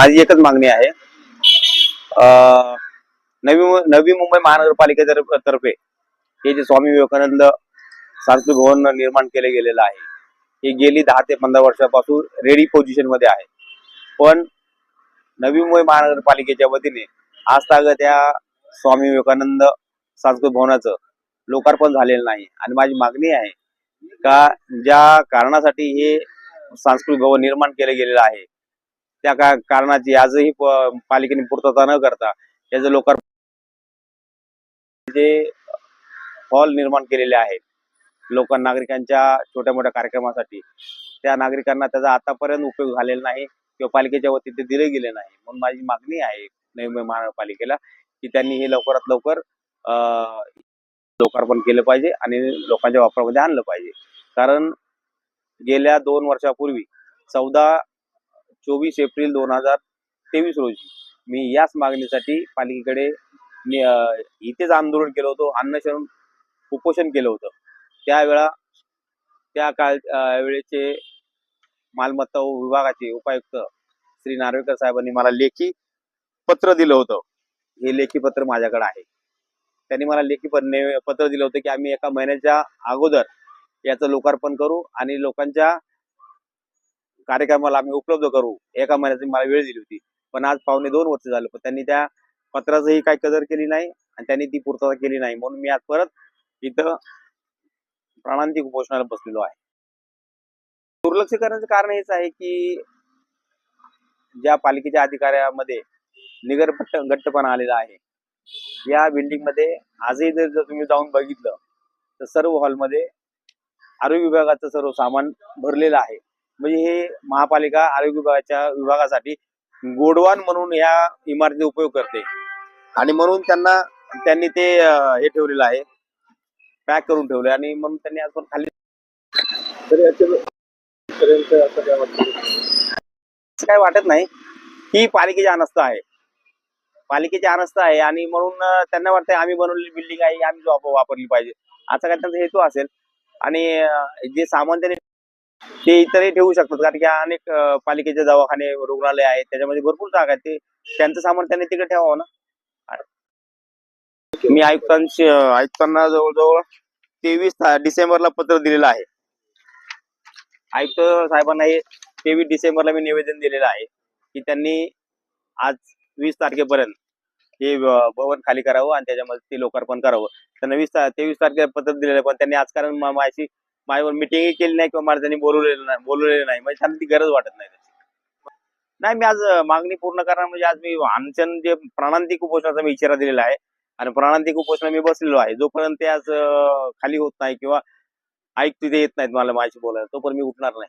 माझी एकच मागणी आहे. अं, नवी नवी मुंबई महानगरपालिकेतर्फे हे जे स्वामी विवेकानंद सांस्कृतिक भवन निर्माण केले गेलेलं आहे हे गेली दहा ते पंधरा वर्षापासून रेडी पोझिशनमध्ये आहे. पण नवी मुंबई महानगरपालिकेच्या वतीने आज तागत या स्वामी विवेकानंद सांस्कृतिक भवनाचं लोकार्पण झालेलं नाही. आणि माझी मागणी आहे का ज्या कारणासाठी हे सांस्कृतिक भवन निर्माण केलं गेलेलं आहे त्या का कारणाची आजही पालिकेने पूर्तता न करता याचं लोकार्पण जे हॉल निर्माण केलेले आहेत लोक नागरिकांच्या छोट्या मोठ्या कार्यक्रमासाठी त्या नागरिकांना त्याचा आतापर्यंत उपयोग झालेला नाही किंवा पालिकेच्या वतीने दिले गेले नाही. म्हणून माझी मागणी आहे नवी मुंबई महानगरपालिकेला की त्यांनी हे लवकरात लवकर लोकार्पण केलं पाहिजे आणि लोकांच्या वापरामध्ये आणलं पाहिजे. कारण गेल्या दोन वर्षापूर्वी चौदा चोवीस एप्रिल दोन हजार तेवीस रोजी. मी याच मागणीसाठी पालिकेकडे इथेच आंदोलन केलं होतं अन्नशरण उपोषण केलं होतं. त्यावेळा त्या काळ वेळेचे मालमत्ता विभागाचे उपायुक्त श्री नार्वेकर साहेबांनी मला लेखी पत्र दिलं होतं. हे लेखी पत्र माझ्याकडे आहे. त्यांनी मला लेखी ने- पत्र दिलं होतं की आम्ही एका महिन्याच्या अगोदर याचं लोकार्पण करू आणि लोकांच्या कार्यक्रमाला आम्ही उपलब्ध करू. एका महिन्याची मला वेळ दिली होती. पण आज पावणे दोन वर्ष झालं पण त्यांनी त्या पत्राचंही काही कदर केली नाही आणि त्यांनी ती पूर्तता केली नाही. म्हणून मी आज परत इथं प्राणांतिक उपोषणाला बसलेलो आहे. दुर्लक्ष करण्याचं कारण हेच आहे की ज्या पालिकेच्या अधिकाऱ्यामध्ये निगरपट्ट गट्टपणा आलेला आहे या बिल्डिंगमध्ये आजही जर जर तुम्ही जाऊन बघितलं तर सर्व हॉलमध्ये आरोग्य विभागाचं सर्व सामान भरलेलं आहे. म्हणजे हे महापालिका आरोग्य विभागाच्या विभागासाठी गोडवान म्हणून या इमारतीचा उपयोग करते. आणि म्हणून त्यांना त्यांनी ते हे ठेवलेलं आहे. पॅक करून ठेवले आणि म्हणून त्यांनी आज पण खाली काय वाटत नाही. ही पालिकेची अनस्था आहे. पालिकेची अनस्था आहे आणि म्हणून त्यांना वाटतंय आम्ही बनवलेली बिल्डिंग आहे आम्ही जॉब वापरली पाहिजे. असा काय त्यांचा हेतू असेल. आणि जे सामान त्यांनी ते इतरही ठेवू शकतात. कारण की अनेक पालिकेचे दवाखाने रुग्णालय आहेत. त्याच्यामध्ये भरपूर जागा आहेत. ते त्यांचं सामान त्यांनी तिकडे ठेवावं ना? मी आयुक्तांशी आयुक्तांना जवळजवळ तेवीस डिसेंबरला पत्र दिलेलं आहे. आयुक्त साहेबांना हे तेवीस डिसेंबरला मी निवेदन दिलेलं आहे की त्यांनी आज वीस तारखेपर्यंत हे भवन खाली करावं आणि त्याच्यामध्ये ते लोकार्पण करावं. त्यांना वीस तेवीस तारखेला पत्र दिलेलं आहे. पण त्यांनी आज कारण मा- माझ्याशी माझ्यावर मिटिंगही केली नाही किंवा मला त्यांनी बोलवलेलं नाही बोलवलेलं नाही. म्हणजे त्यांना ती गरज वाटत नाही त्याची. नाही मी आज मागणी पूर्ण करणार म्हणजे आज मी अनशन जे प्राणांतिक उपोषणाचा मी इशारा दिलेला आहे आणि प्राणांतिक उपोषण मी बसलेलो आहे. जोपर्यंत ते आज खाली होत नाही किंवा ऐक तिथे येत नाहीत मला माझी बोलायला तोपर्यंत मी उठणार नाही.